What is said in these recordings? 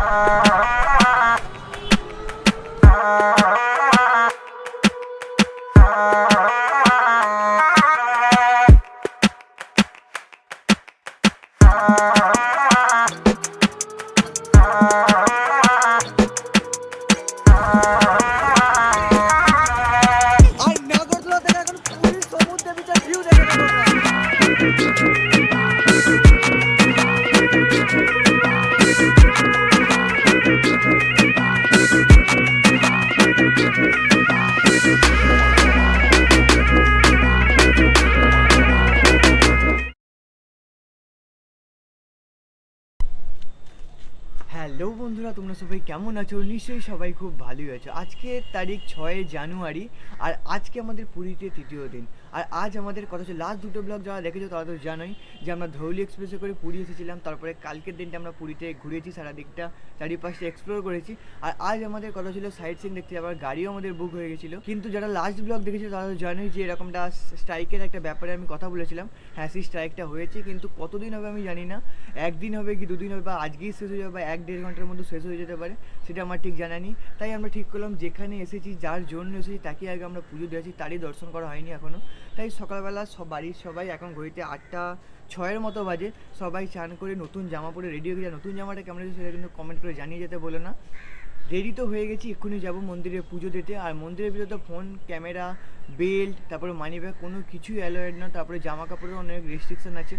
Ah! তোমরা সবাই কেমন আছো? নিশ্চয়ই সবাই খুব ভালোই আছো। আজকে তারিখ ছয় জানুয়ারি আর আজকে আমাদের পুরীতে তৃতীয় দিন। আর আজ আমাদের কথা হচ্ছে লাস্ট দুটো ব্লগ যারা দেখেছ তারা তো জানোই যে আমরা ধৌলি এক্সপ্রেসে করে পুরী এসেছিলাম, তারপরে কালকের দিনটা আমরা পুরীতে ঘুরেছি সারা দিকটা চারিপাশে এক্সপ্লোর করেছি। আর আজ আমাদের কথা ছিল সাইড সিন দেখতে, আবার গাড়িও আমাদের বুক হয়ে গেছিল। কিন্তু যারা লাস্ট ব্লগ দেখেছে তারা তো জানোই যে এরকমটা স্ট্রাইকের একটা ব্যাপারে আমি কথা বলেছিলাম। হ্যাঁ সেই স্ট্রাইকটা হয়েছে, কিন্তু কতদিন হবে আমি জানি না। একদিন হবে কি দুদিন হবে বা আজকেই শেষ হয়ে যাবে বা এক দেড় ঘণ্টার মধ্যে শেষ হয়ে যেতে পারে, সেটা আমার ঠিক জানা নেই। তাই আমরা ঠিক করলাম, যেখানে এসেছি, যার জন্য এসেছি তাকে আগে আমরা পুজো দিয়েছি, তারই দর্শন করা হয়নি এখনও তাই সকালবেলা সব বাড়ির সবাই এখন ঘড়িতে আটটা, ছয়ের মতো বাজে। সবাই চান করে নতুন জামা পরে রেডি হয়ে গেছে। নতুন জামাটা কেমন হয়েছে সেটা কিন্তু কমেন্ট করে জানিয়ে যেতে বলে না। রেডি তো হয়ে গেছি, এক্ষুনি যাব মন্দিরে পুজো দিতে। আর মন্দিরের ভিতরে তো ফোন ক্যামেরা বেল্ট তারপরে মানি ব্যাগ কোনো কিছুই অ্যালোয়েড না। তারপরে জামা কাপড়ের অনেক রেস্ট্রিকশন আছে।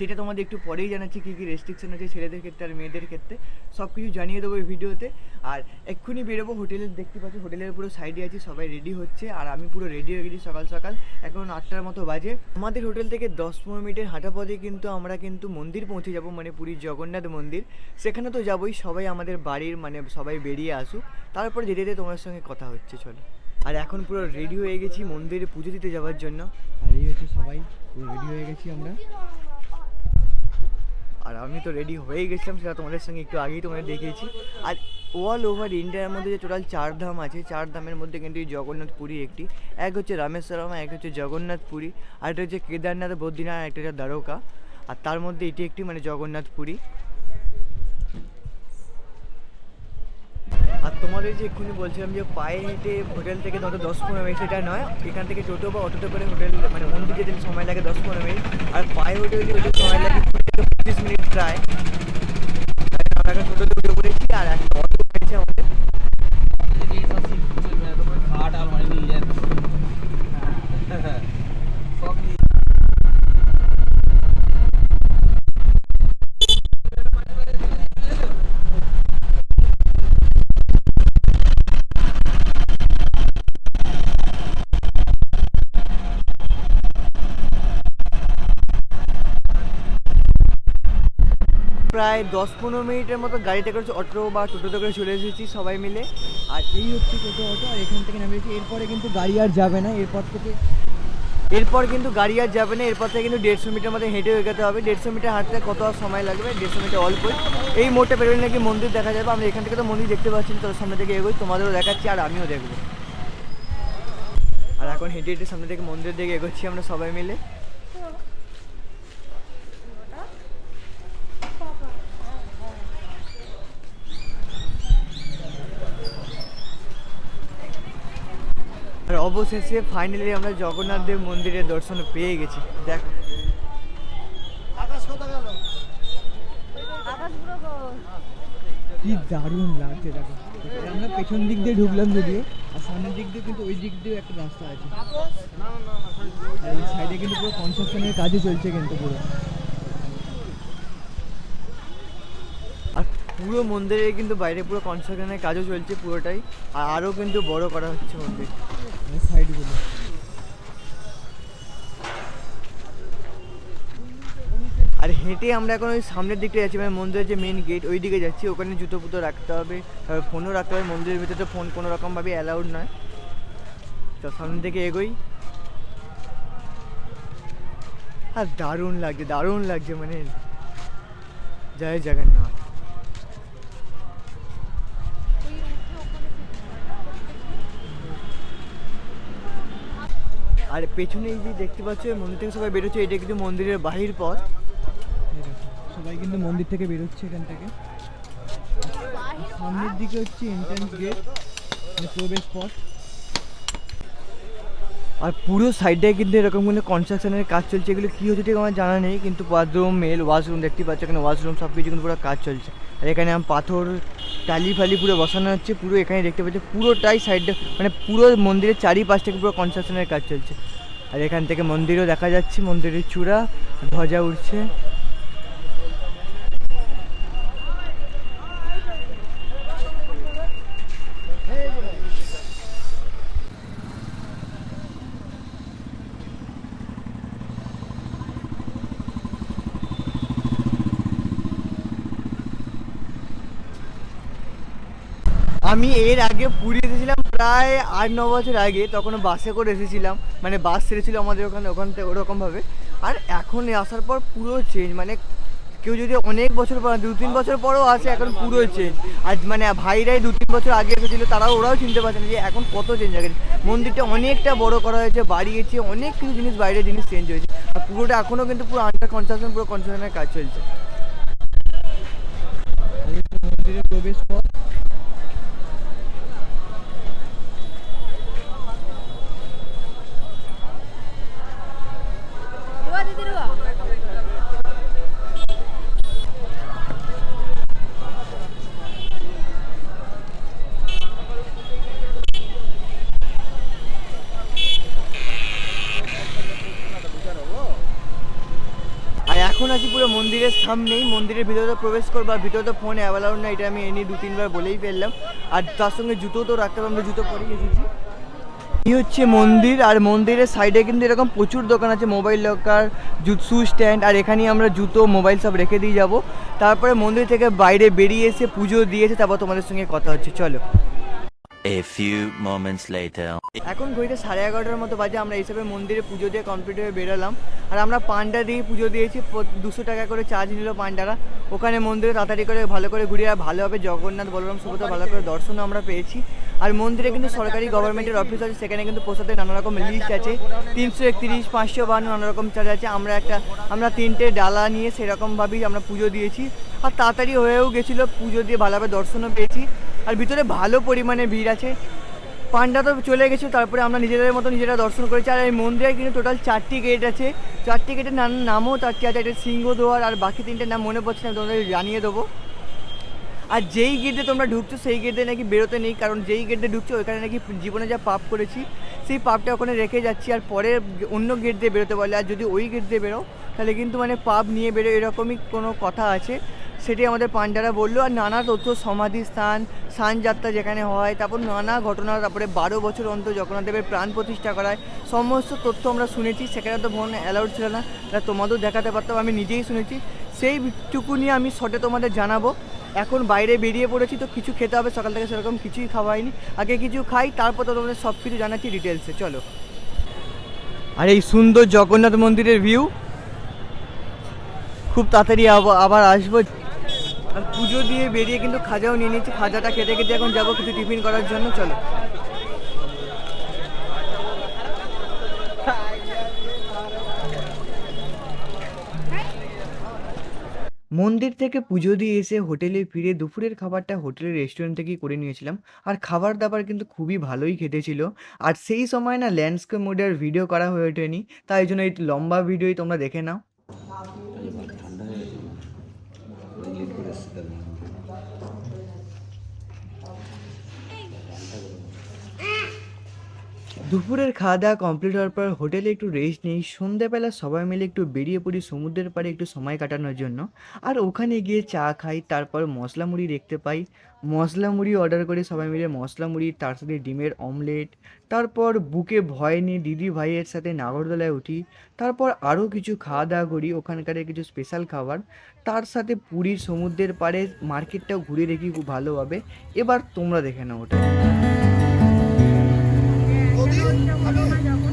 সেটা তোমাদের একটু পরেই জানাচ্ছি কী কী রেস্ট্রিকশন আছে ছেলেদের ক্ষেত্রে আর মেয়েদের ক্ষেত্রে। সব কিছু জানিয়ে দেবো এই ভিডিওতে। আর এক্ষুনি বেরোবো হোটেলে, দেখতে পাচ্ছি হোটেলের পুরো সাইডে আছি, সবাই রেডি হচ্ছে। আর আমি পুরো রেডি হয়ে গেছি সকাল সকাল, এখন আটটার মতো বাজে। আমাদের হোটেল থেকে দশ পনেরো মিনিটের হাঁটা পথে কিন্তু আমরা কিন্তু মন্দির পৌঁছে যাব মানে পুরীর জগন্নাথ মন্দির। সেখানে তো যাবোই, সবাই আমাদের বাড়ির মানে সবাই বেরিয়ে আসুক। তারপর যেতে যেতে তোমার সঙ্গে কথা হচ্ছে, চলো। আর এখন পুরো রেডি হয়ে গেছি মন্দিরে পুজো দিতে যাওয়ার জন্য। আর এই হচ্ছে সবাই, পুরো রেডি হয়ে গেছি আমরা। আর আমি তো রেডি হয়ে গেছিলাম, সেটা তোমাদের সঙ্গে একটু আগেই তোমাদের দেখিয়েছি। আর অল ওভার ইন্ডিয়ার মধ্যে যে টোটাল চার ধাম আছে, চার ধামের মধ্যে কিন্তু এই জগন্নাথ পুরী একটি। এক হচ্ছে রামেশ্বরম, এক হচ্ছে জগন্নাথ পুরী আর একটা হচ্ছে কেদারনাথ, বদ্রীনাথ একটা হচ্ছে দ্বারকা। আর তার মধ্যে এটি একটি মানে জগন্নাথ পুরী আর তোমাদের যে এক্ষুনি বলছিলাম যে পায়ে হেঁটে হোটেল থেকে ধরো দশ পনেরো মিনিট, সেটা নয়, এখান থেকে টোটো বা অটোতে করে হোটেল মানে মন্দির যেতে সময় লাগে দশ পনেরো মিনিট। আর পায়ে হেঁটে হলে সময় লাগে পঁচিশ মিনিট প্রায়। টোটোতে উঠে পড়েছি আর একটা অটো হয়েছে আমাদের। প্রায় দশ পনেরো মিনিটের মতো গাড়িতে করে অটো বা টোটোতে করে চলে এসেছি সবাই মিলে। আর এই হচ্ছে টোটো, অটো, আর এখান থেকে নেমেছি এরপরে কিন্তু গাড়ি আর যাবে না। এরপর থেকে এরপর কিন্তু গাড়ি আর যাবে না। এরপর থেকে কিন্তু দেড়শো মিটার মধ্যে হেঁটে যেতে হবে। দেড়শো মিটার হাঁটতে কত আর সময় লাগবে? দেড়শো মিটার অল্পই এই মোটে বেরোলে নাকি মন্দির দেখা যাবে। আমরা এখান থেকে তো মন্দির দেখতে পাচ্ছি তোর সামনে থেকে এগোই। তোমাদেরও দেখাচ্ছি আর আমিও দেখব। আর এখন হেঁটে হেঁটে সামনে থেকে মন্দির দিকে এগোচ্ছি আমরা সবাই মিলে আর অবশেষে ফাইনালি আমরা জগন্নাথ দেব মন্দিরের দর্শন পেয়ে গেছি। দেখো। কি দারুণ লাগছে দেখো। আমরা পেছন দিক দিয়ে ঢুকলাম যদিও আর সামনের দিক দিয়ে কিন্তু ওই দিক দিয়ে একটা রাস্তা আছে। সাইডে কিন্তু পুরো কনস্ট্রাকশনের কাজও চলছে কিন্তু পুরো। আর পুরো মন্দিরে কিন্তু বাইরে পুরো কনস্ট্রাকশনের কাজও চলছে পুরোটাই আর আরও কিন্তু বড় করা হচ্ছে মন্দির সাইডগুলো আর হেঁটে আমরা এখন ওই সামনের দিকটা যাচ্ছি মানে মন্দিরের যে মেন গেট ওই দিকে যাচ্ছি। ওখানে জুতো পুতো রাখতে হবে, তারপর ফোনও রাখতে হবে। মন্দিরের ভিতরে তো ফোন কোনো রকমভাবে অ্যালাউড নয়। তো সামনের দিকে এগোই। আর দারুণ লাগছে দারুণ লাগছে মানে জয় জগন্নাথ। আর পেছনে এই যে দেখতে পাচ্ছ মন্দির থেকে সবাই বেরোচ্ছে, এটা কিন্তু মন্দিরের বাহির পথ। সবাই কিন্তু মন্দির থেকে বেরোচ্ছে এখান থেকে। সামনের দিকে হচ্ছে এন্ট্রান্স গেট মানে প্রবেশ পথ। আর পুরো সাইডটায় কিন্তু এরকম কোনো কনস্ট্রাকশনের কাজ চলছে, এগুলো কী হচ্ছে ঠিক আমার জানা নেই, কিন্তু বাথরুম মেল ওয়াশরুম দেখতে পাচ্ছ এখানে ওয়াশরুম সব কিছু কিন্তু পুরো কাজ চলছে। আর এখানে পাথর, টালি ফালি পুরো বসানো হচ্ছে, পুরো এখানে দেখতে পাচ্ছি, পুরোটাই সাইডটা মানে পুরো মন্দিরের চারিপাশ থেকে পুরো কনস্ট্রাকশনের কাজ চলছে। আর এখান থেকে মন্দিরও দেখা যাচ্ছে, মন্দিরের চূড়া, ধ্বজা উঠছে। আমি এর আগে পুরী এসেছিলাম প্রায় আট, ন বছর আগে তখন বাসে করে এসেছিলাম। মানে বাস ছেড়েছিল আমাদের ওখানে, ওখান থেকে ওরকমভাবে আর এখন আসার পর পুরো চেঞ্জ মানে কেউ যদি অনেক বছর পর, দু, তিন বছর পরও আসে, এখন পুরো চেঞ্জ আর মানে ভাইরাই দু, তিন বছর আগে এসেছিল, তারাও ওরাও চিনতে পারছে না যে এখন কত চেঞ্জ হয়ে গেছে। মন্দিরটা অনেকটা বড় করা হয়েছে বাড়িয়েছে অনেক কিছু জিনিস, বাইরের জিনিস চেঞ্জ হয়েছে। আর পুরোটা এখনও কিন্তু পুরো আন্ডার কনস্ট্রাকশন পুরো কনস্ট্রাকশনের কাজ চলছে। মন্দিরের প্রবেশ পথ এখন আছি পুরো মন্দিরের সামনেই, মন্দিরের ভিতরে তো প্রবেশ করব, আর ভিতরে তো ফোন অ্যাভেলাউড না এটা আমি এনে দু তিনবার বলেই ফেললাম। আর তার সঙ্গে জুতো তো রাখতে পারব আমরা জুতো পরেই এসেছি। এই হচ্ছে মন্দির আর মন্দিরের সাইডে কিন্তু এরকম প্রচুর দোকান আছে মোবাইল লকার জুতসু স্ট্যান্ড আর এখানেই আমরা জুতো মোবাইল সব রেখে দিয়ে যাব। তারপরে মন্দির থেকে বাইরে বেরিয়ে এসে পুজো দিয়েছে তারপর তোমাদের সঙ্গে কথা হচ্ছে চলো। A few moments later. এখন ঘড়িতে সাড়ে এগারোটার মতো বাজে আমরা এইসবে মন্দিরে পুজো দিয়ে কমপ্লিট হয়ে বেরোলাম। আর আমরা পান্ডা দিয়ে পুজো দিয়েছি দুশো টাকা করে চার্জ নিল পান্ডারা। ওখানে মন্দিরে তাড়াতাড়ি করে ভালো করে ঘুরে আর ভালোভাবে জগন্নাথ বলরাম সুভদ্রা ভালো করে দর্শনও আমরা পেয়েছি। আর মন্দিরে কিন্তু সরকারি গভর্নমেন্টের অফিস আছে, সেখানে কিন্তু প্রসাদের নানা রকম লিস্ট আছে। তিনশো একত্রিশ, পাঁচশো বান্ন নানা রকম চার্জ আছে। আমরা একটা, আমরা তিনটে ডালা নিয়ে সেরকমভাবেই আমরা পুজো দিয়েছি। আর তাড়াতাড়ি হয়েও গেছিল, পুজো দিয়ে ভালোভাবে দর্শনও পেয়েছি। আর ভিতরে ভালো পরিমাণে ভিড় আছে। পান্ডা তো চলে গেছে, তারপরে আমরা নিজেদের মতো নিজেরা দর্শন করেছি। আর এই মন্দিরে কিন্তু টোটাল চারটি গেট আছে। চারটি গেটের নাম, নামও চারটি আছে একটা সিংহদুয়ার আর বাকি তিনটে নাম মনে পড়ছে না, তোমাদের জানিয়ে দেবো। আর যেই গেটে তোমরা ঢুকছো, সেই গেটে নাকি বেরোতে নেই, কারণ যেই গেটে ঢুকছো ওখানে নাকি জীবনে যা পাপ করেছি, সেই পাপটা ওখানে রেখে যাচ্ছি, আর পরে অন্য গেট দিয়ে বেরোতে পারলে আর যদি ওই গেট দিয়ে বেরো তাহলে কিন্তু মানে পাপ নিয়ে বেরো এরকমই কোনো কথা আছে। সেটি আমাদের পাণ্ডারা বলল, আর নানা তথ্য, সমাধি স্থান স্নানযাত্রা যেখানে হয়, তারপর নানা ঘটনা, তারপরে বারো বছর অন্তর জগন্নাথ দেবের প্রাণ প্রতিষ্ঠা করায়, সমস্ত তথ্য আমরা শুনেছি, সেখানে তো ফোন অ্যালাউড ছিল না এটা তোমাদেরও দেখাতে পারতাম, আমি নিজেই শুনেছি। সেইটুকু নিয়ে আমি শটে তোমাদের জানাব। এখন বাইরে বেরিয়ে পড়েছি তো কিছু খেতে হবে, সকাল থেকে সেরকম কিছুই খাওয়া হয়নি। আগে কিছু খাই, তারপর তো তোমাদের সব কিছু জানাচ্ছি ডিটেলসে চলো। আর এই সুন্দর জগন্নাথ মন্দিরের ভিউ খুব তাড়াতাড়ি আব- আবার আসব। আর পুজো দিয়ে বেরিয়ে কিন্তু খাজাও নিয়ে নিচ্ছি খাজাটা খেতে খেতে এখন যাব কিছু টিফিন করার জন্য, চলো। মন্দির থেকে পুজো দিয়ে এসে হোটেলে ফিরে দুপুরের খাবারটা হোটেলের রেস্টুরেন্ট থেকেই করে নিয়েছিলাম। আর খাবার দাবার কিন্তু খুবই ভালোই খেতে ছিল আর সেই সময় না ল্যান্ডস্কেপ মোডের ভিডিও করা হয়ে ওঠেনি। তাই জন্য এই লম্বা ভিডিওই তোমরা দেখে নাও। দুপুরের খাওয়া দাওয়া কমপ্লিট হওয়ার পর হোটেলে একটু রেস্ট নিই সন্ধ্যেবেলা সবাই মিলে একটু বেরিয়ে পড়ি সমুদ্রের পাড়ে একটু সময় কাটানোর জন্য। আর ওখানে গিয়ে চা খাই, তারপর মশলা মুড়ি দেখতে পাই। মশলা মুড়ি অর্ডার করে সবাই মিলে মশলা মুড়ি, তার সাথে ডিমের অমলেট তারপর বুকে ভয় নিয়ে দিদি ভাইয়ের সাথে নাগরদোলায় উঠি। তারপর আরও কিছু খাওয়া দাওয়া করি, ওখানকার কিছু স্পেশাল খাবার। তার সাথে পুরীর সমুদ্রের পাড়ে মার্কেটটাও ঘুরে দেখি খুব ভালোভাবে। এবার তোমরা দেখে নাও ওটা। ফাইনালি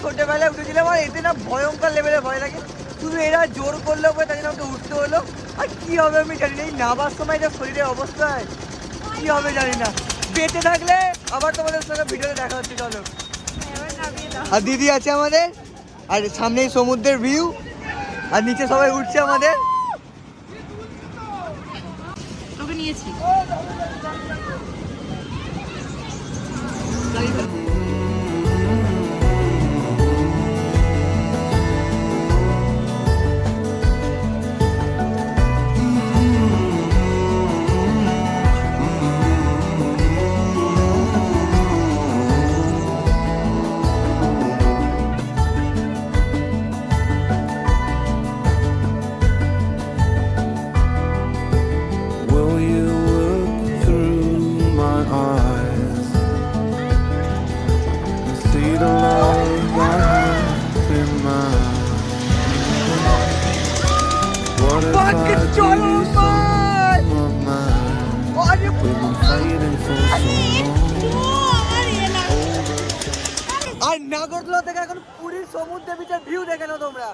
ছোটবেলায় উঠেছিলাম আর এতে না ভয়ঙ্কর লেভেলে ভয় লাগে। শুধু এরা জোর করল বলে তাই জন্য আমাকে উঠতে হলো। আর কি হবে আমি জানি না, এই নাবার সময় যা শরীরের অবস্থায় কি হবে জানি না। বেঁচে থাকলে আবার তোমাদের সঙ্গে ভিডিওতে দেখা হচ্ছে, চলো। আর দিদি আছে আমাদের, আর সামনেই সমুদ্রের ভিউ আর নিচে সবাই উঠছে আমাদের। তোকে নিয়েছি। ভিউ দেখে নাও তোমরা।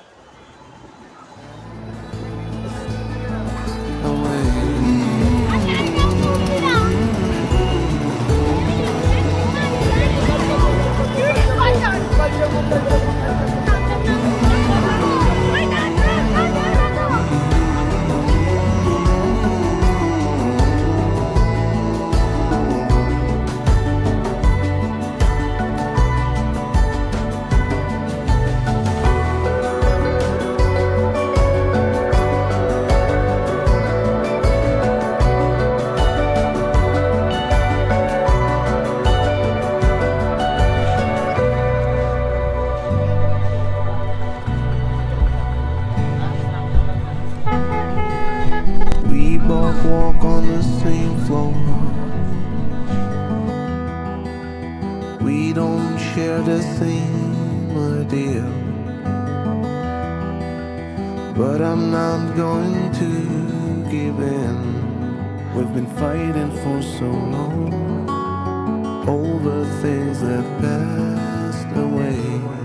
To give in. We've been fighting for so long over things that passed away.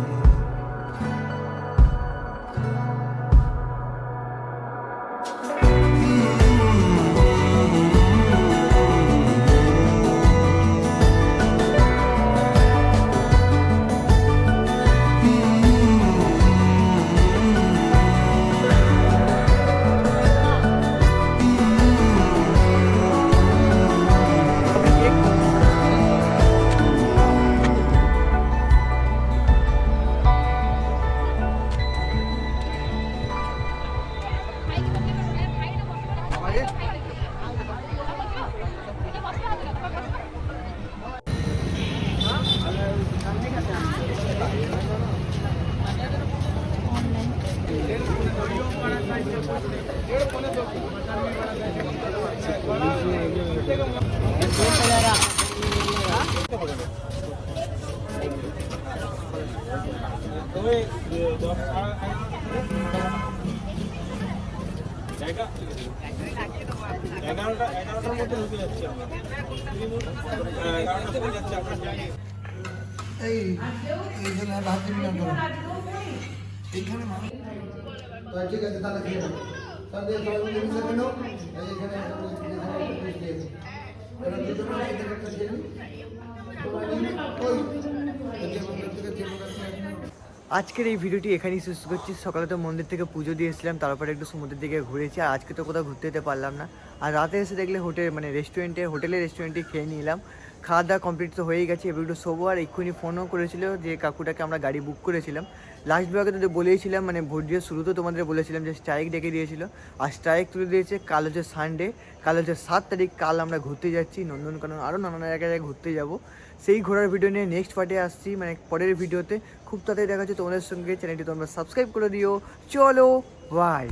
এগারোটা এগারোটার মধ্যে ঢুকে যাচ্ছি আমরা হ্যাঁ, এগারোটার সময় যাচ্ছি আমরা ঠিক আছে তাহলে খেয়ে নাও তাহলে সবাই মিলে মিশে এখানে এখানে এই থেকে একটা খেয়ে নিই। সবাই মিলে মন্দির থেকে আজকের এই ভিডিওটি এখানেই শেষ করছি। সকালে তো মন্দির থেকে পুজো দিয়ে এসেছিলাম, তারপরে একটু সমুদ্রের দিকে ঘুরেছি, আর আজকে তো কোথাও ঘুরতে যেতে পারলাম না। আর রাতে এসে দেখলে হোটেল মানে রেস্টুরেন্টে হোটেলে রেস্টুরেন্টে খেয়ে নিলাম। খাওয়া দাওয়া কমপ্লিট তো হয়েই গেছে। এবার একটু শোবো আর এক্ষুনি ফোনও করেছিল যে, কাকুটাকে আমরা গাড়ি বুক করেছিলাম। লাস্ট ব্লগে তো বলেইছিলাম মানে ভোটের শুরুতেও তোমাদের বলেছিলাম যে স্ট্রাইক ডেকে দিয়েছিল। আর স্ট্রাইক তুলে দিয়েছে কাল হচ্ছে সানডে কাল হচ্ছে সাত তারিখ, কাল আমরা ঘুরতে যাচ্ছি। নন্দনকানন আরও নানান জায়গায় ঘুরতে যাব। সেই ঘোরার ভিডিও নিয়ে নেক্সট পার্টে আসছি। মানে পরের ভিডিওতে খুব তাড়াতাড়ি দেখা হচ্ছে তোমাদের সঙ্গে। চ্যানেলটি তোমরা সাবস্ক্রাইব করে দিও। চলো বাই